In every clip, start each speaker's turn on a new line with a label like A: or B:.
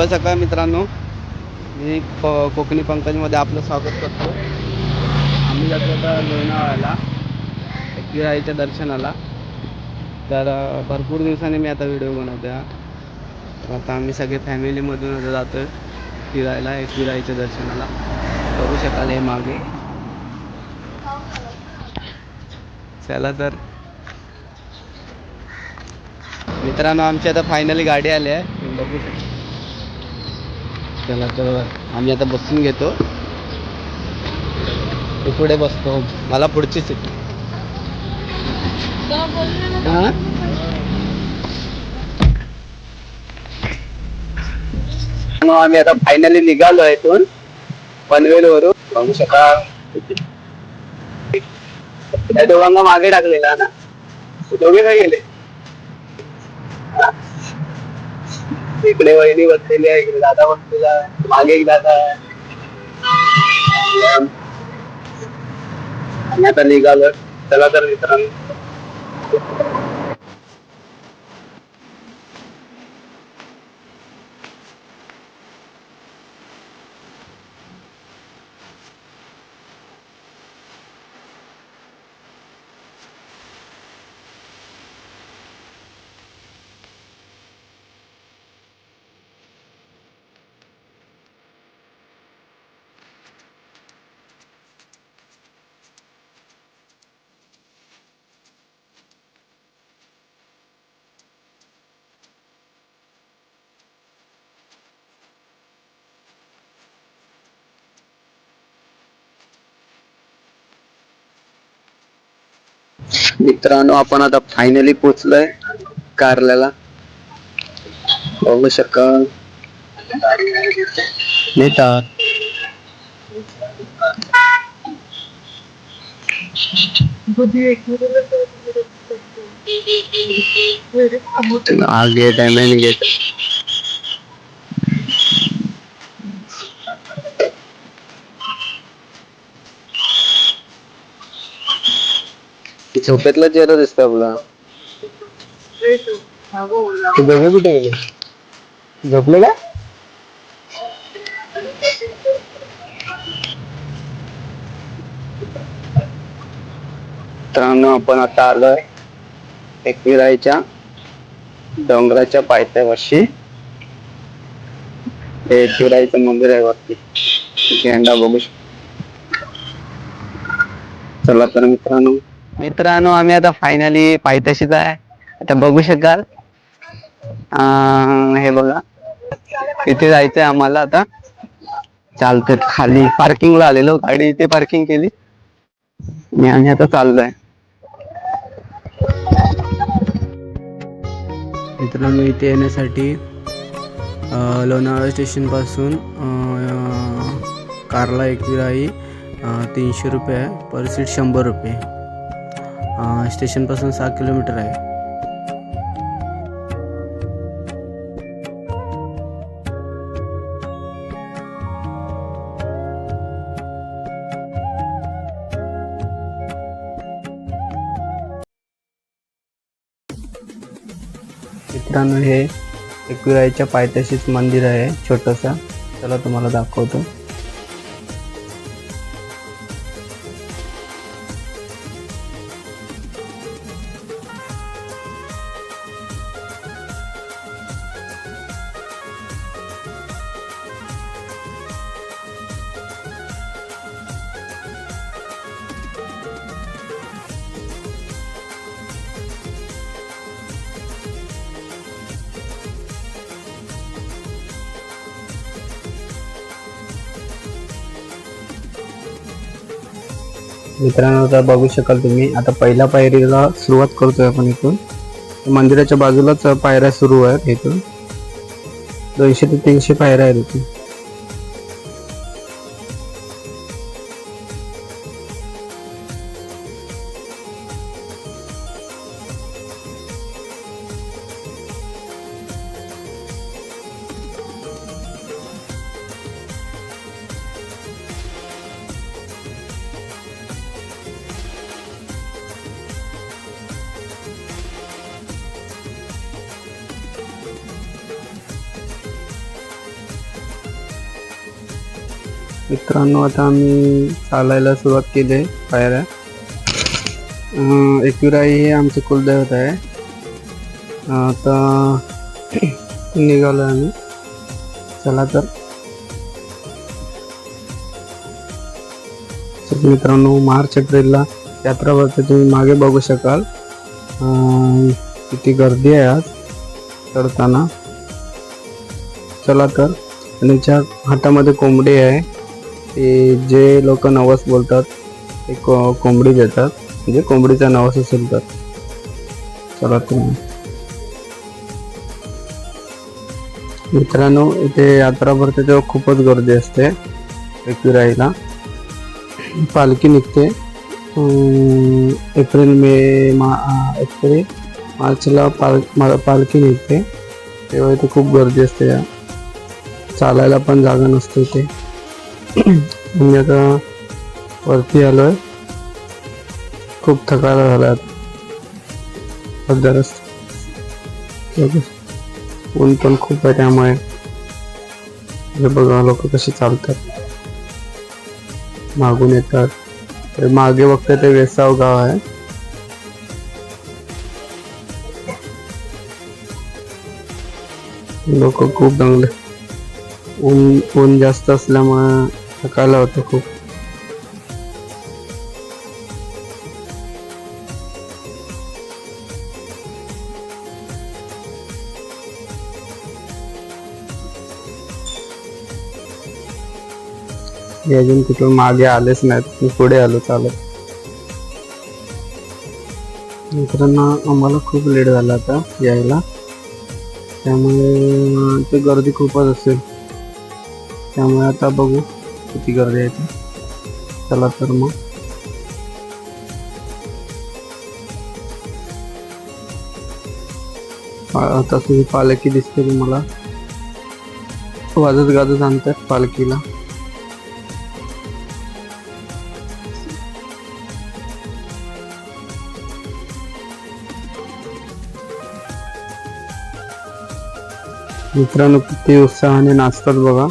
A: शुभ सकाळ मित्रांनो. मी प- कोकणी पंकजमध्ये आपलं स्वागत करतो. आम्ही जातो आता लोणावळ्याला एकविराईच्या दर्शनाला. तर भरपूर दिवसांनी मी आता व्हिडिओ बनवतो तर आता आम्ही सगळे फॅमिलीमधून आता जातो आहे फिरायला एकविराईच्या दर्शनाला. करू शकाल हे मागे. चला तर. मित्रांनो आमची आता फायनली गाडी आली आहे. बघू शकता. चला तर आम्ही आता बसून घेतो. पुढे बसतो. मला पुढची सीट. हा? मग आम्ही आता फायनली निघालो आहे इथून पनवेल वरून बघू शकाल त्या दोघांना मागे टाकलेला ना. दोघे काय गेले इकडे वहिनी बसलेली आहे इकडे दादा बसलेला आहे मागे एक दादा आहे. आता निघालो चला तर मित्रांनो. मित्रांनो आपण आता फायनली पोचलोय कारल्याला बघू शकाल नेतात आगे टाइम गेट झोपेतला चेहरा दिसतो आपला. तू कुठे गेले झोपले का? मित्रांनो आपण आता आलोय एकविरायच्या डोंगराच्या पायथ्यावरशी हे मंदिर आहे वरती. झेंडा बघू शकतो. चला तर मित्रांनो मित्रांनो आम्ही आता फायनली पायथ्याशीच आहे. आता बघू शकाल. हे बघा. इथे जायचंय आम्हाला आता. चालतंय. खाली पार्किंगला आलेलो. गाडी इथे पार्किंग केली. आणि आम्ही आता चाललोय. मित्रांनो इथे येण्यासाठी लोणावळा स्टेशनपासून कारला एक विराई तीनशे रुपये आहे. पर सीट शंभर रुपये. स्टेशनपासून सहा किलोमीटर आहे. मित्रांनो हे एकविराईच्या पायथ्याशीच मंदिर आहे छोटंसं. चला तुम्हाला दाखवतो. मित्रांनो आता बघू शकाल तुम्ही आता पहिल्या पायरीला सुरुवात करतोय आपण इथून. मंदिराच्या बाजूलाच पायऱ्या सुरू आहेत इथून. दोनशे ते तीनशे पायऱ्या आहेत इथून. मित्रांनो आता आम्ही चालायला सुरुवात केली आहे पायऱ्या अं, एकविराई हे आमचं कुलदैवत आहे. आता निघालो आम्ही. चला तर. मित्रांनो मार्च एप्रिलला यात्रा भरते तुम्ही मागे बघू शकाल. किती गर्दी आहे आज चढताना. चला तर. आणि ज्या हातामध्ये कोंबडी आहे ते जे लोक नवस बोलतात ते को कोंबडी देतात. म्हणजे कोंबडीचा नवस असेल तर. चला तुम्ही मित्रांनो इथे यात्रा भरते तेव्हा खूपच गर्दी असते. एकविराईला पालखी निघते. एप्रिल मे मा एप्रिल मार्चला पाल पालखी निघते. तेव्हा इथे खूप गर्दी असते. या चालायला पण जागा नसते इथे. मी आता वरती आलो आहे खूप थकायला झाला सध्या ऊन पण खूप आहे त्यामुळे. हे बघा लोक कसे चालतात. मागून येतात. तर मागे बघते ते वेसाव गाव आहे. लोक खूप दंगले ऊन ऊन जास्त असल्यामुळे थकायला होतं खूप. अजून कुठून मागे आलेच नाहीत. मी पुढे आलो चालत. मित्रांनो आम्हाला खूप लेट झाला आता यायला. त्यामुळे ते गर्दी खूपच असेल. त्यामुळे आता बघू. किती गर्दी आहे ती चला तर मग. आता तुझी पालखी दिसते तुम्हाला. वाजत गाजत आणतात पालखीला. मित्रांनो किती उत्साहाने नाचतात बघा.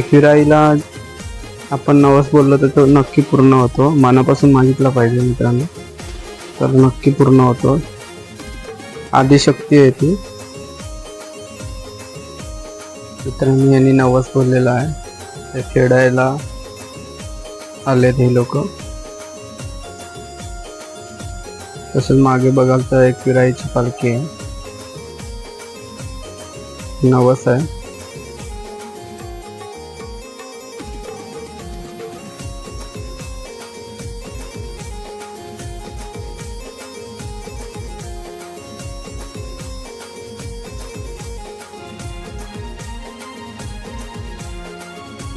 A: एकविराईला आपण नवस बोललो तर तो नक्की पूर्ण होतो. मनापासून मागितला पाहिजे मित्रांनो. तर नक्की पूर्ण होतो. आदिशक्ती आहे ती. मित्रांनी यांनी नवस बोललेला आहे. ते खेळायला आलेत हे लोक. तसंच मागे बघाल तर एक विराईची पालखी आहे. नवस आहे.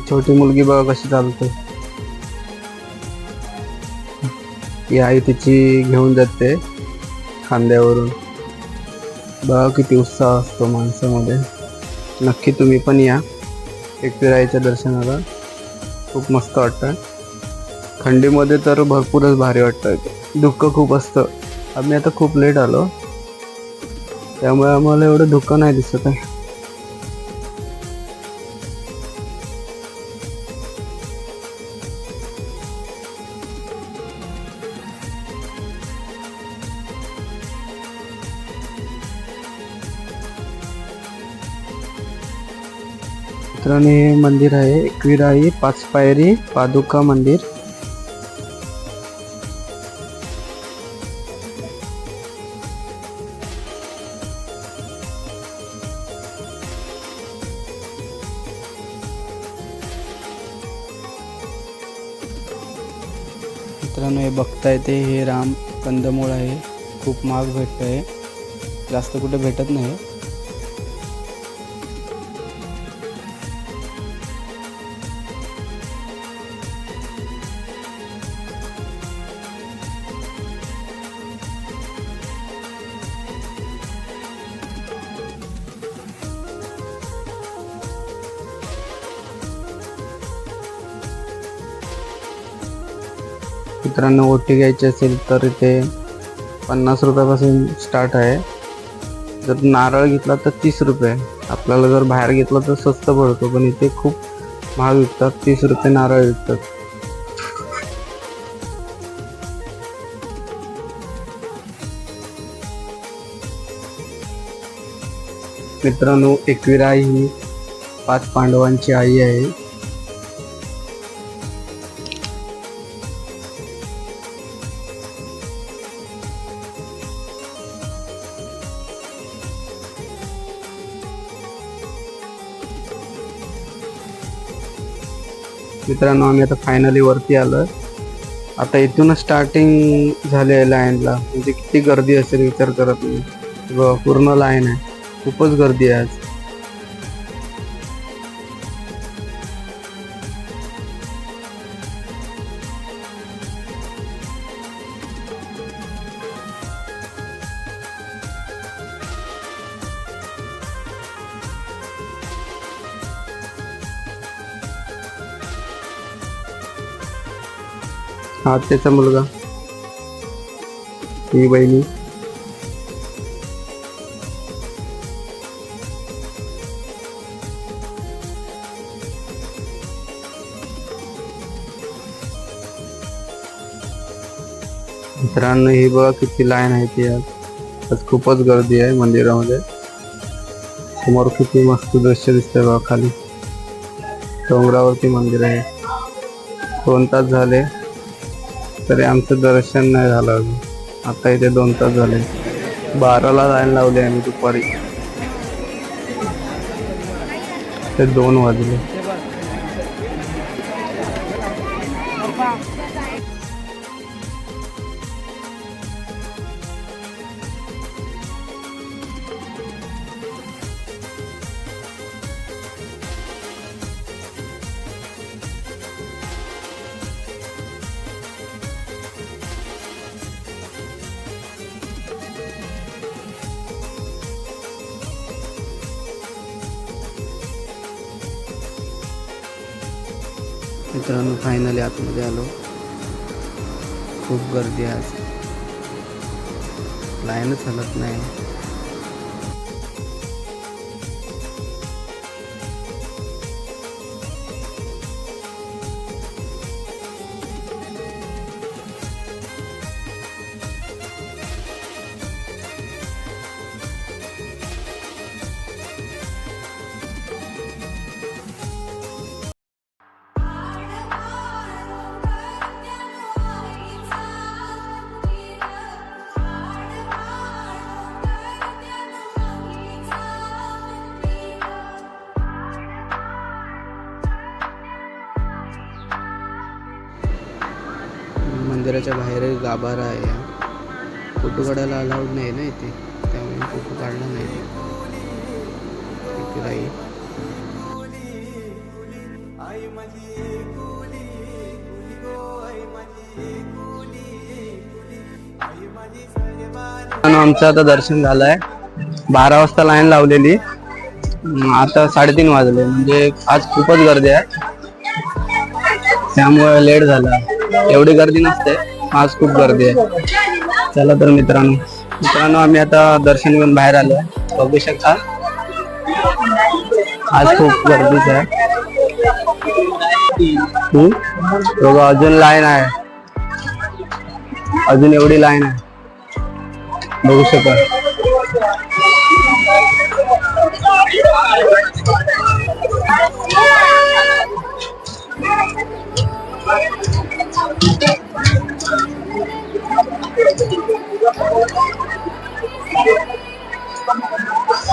A: छोटी मुलगी बघा कशी चालते. ही आई तिची घेऊन जाते खांद्यावरून. बघा किती उत्साह असतो माणसामध्ये. नक्की तुम्ही पण या. एकविराईच्या दर्शनाला खूप मस्त वाटतं. थंडीमध्ये तर भरपूरच भारी वाटतं. दुःख खूप असतं. आम्ही आता खूप लेट आलो. त्यामुळे आम्हाला एवढं धुकं नाही दिसत आहे. कारण हे मंदिर आहे एकविराई पाच पायरी पादुका मंदिर. मित्रांनो हे बघताय ते हे राम कंदमूळ आहे. खूप महाग भेटतं आहे जास्त कुठे भेटत नाही. मित्रांनो ओटी घ्यायची असेल तर इथे पन्नास रुपयापासून स्टार्ट आहे. जर नारळ घेतला तर तीस रुपये. आपल्याला जर बाहेर घेतला तर स्वस्त पडतो पण इथे खूप महाग विकतात. तीस रुपये नारळ विकतात. मित्रांनो एकविरा ही पाच पांडवांची आई आहे. मित्रांनो आम्ही आता फायनली वरती आलो आता इथूनच स्टार्टिंग झाले आहे लाईनला म्हणजे किती गर्दी असेल विचार करत नाही. व पूर्ण लाईन आहे. खूपच गर्दी आहे आज. हा त्याचा मुलगा. ही बहिणी. मित्रांनो ही बघा किती लाईन आहे ती आज आज खूपच गर्दी आहे मंदिरामध्ये. समोर किती मस्त दृश्य दिसतंय बघा खाली. डोंगरावरती मंदिर आहे. दोन तास झाले. तरी आमचं दर्शन नाही झालं अजून. आता इथे दोन तास झाले. बाराला जायला लावले आम्ही दुपारी. ते दोन वाजले. मित्रांनो फायनली आतमध्ये आलो. खूप गर्दी आहे आज. लाईनच हलत नाही. मंदिराच्या बाहेर एक गाभारा आहे हा. फोटो काढायला अलाउड नाही ना इथे. त्यामुळे फोटो काढला नाही. आमचं आता दर्शन झालंय. बारा वाजता लाईन लावलेली. आता साडेतीन वाजले. म्हणजे आज खूपच गर्दी आहे. त्यामुळे लेट झाला. एवढी गर्दी नसते. आज खूप गर्दी आहे. चला तर मित्रांनो. मित्रांनो आम्ही आता दर्शन घेऊन बाहेर आलो बघू शकता. आज खूप गर्दीच आहे. बघा अजून लाईन आहे. अजून एवढी लाईन आहे. बघू शकता.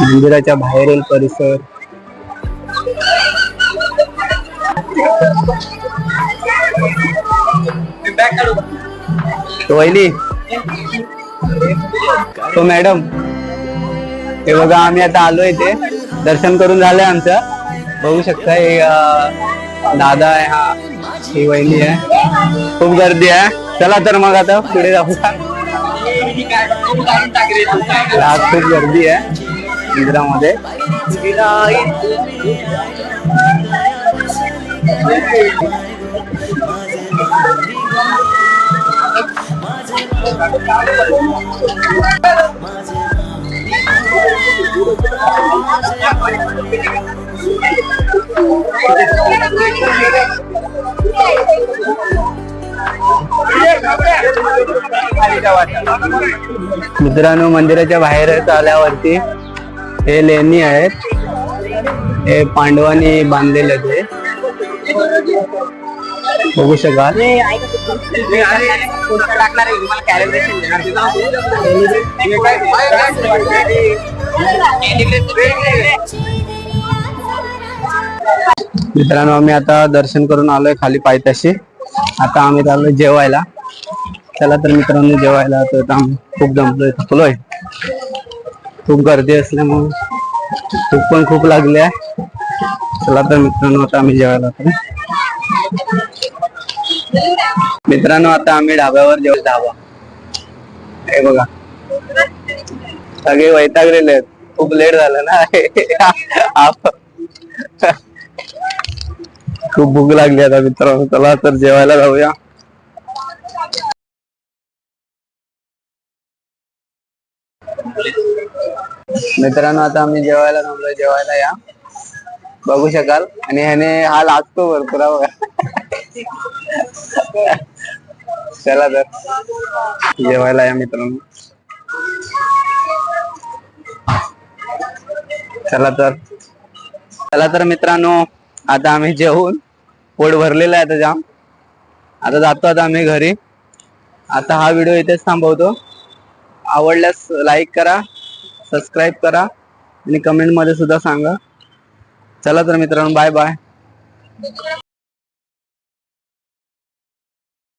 A: मंदिराच्या बाहेरील परिसर. तो तो मॅडम. हे बघा आम्ही आता आलो इथे. दर्शन करून झालंय आमचं. बघू शकता हे दादा आहे हा. ही वहिनी आहे. खूप गर्दी आहे. चला तर मग आता पुढे जाऊ. आज खूप गर्दी आहे मंदिरामध्ये मित्रांनो मंदिराच्या बाहेरच आल्यावरती हे लेणी आहेत. हे पांडवांनी बांधलेले ते. बघू शकाल. मित्रांनो आम्ही आता दर्शन करून आलोय खाली पायथ्याशी. आता आम्ही चाललो जेवायला. चला तर मित्रांनो जेवायला तर आता आम्ही खूप जमलोय थकलोय खूप गर्दी असल्यामुळे भूक पण खूप लागली आहे. चला तर मित्रांनो आता आम्ही जेवायला मित्रांनो आता आम्ही ढाब्यावर जेव ढाबा. हे बघा. सगळे वैतागलेले आहेत. खूप लेट झालं ना. आप- खूप भूक लागली आता मित्रांनो. चला तर जेवायला जाऊया. मित्रांनो आता आम्ही जेवायला थांबलोय. जेवायला या. बघू शकाल. आणि ह्याने हा लागतो भरपूर बघा. चला तर. जेवायला या मित्रांनो. चला तर. चला तर मित्रांनो. आता आम्ही जेवून पोट भरलेलं आहे आता जाम. आता जातो आता आम्ही घरी. आता हा व्हिडिओ इथेच थांबवतो. आवडल्यास लाईक करा सबस्क्राईब करा आणि कमेंटमध्ये सुद्धा सांगा. चला तर मित्रांनो बाय बाय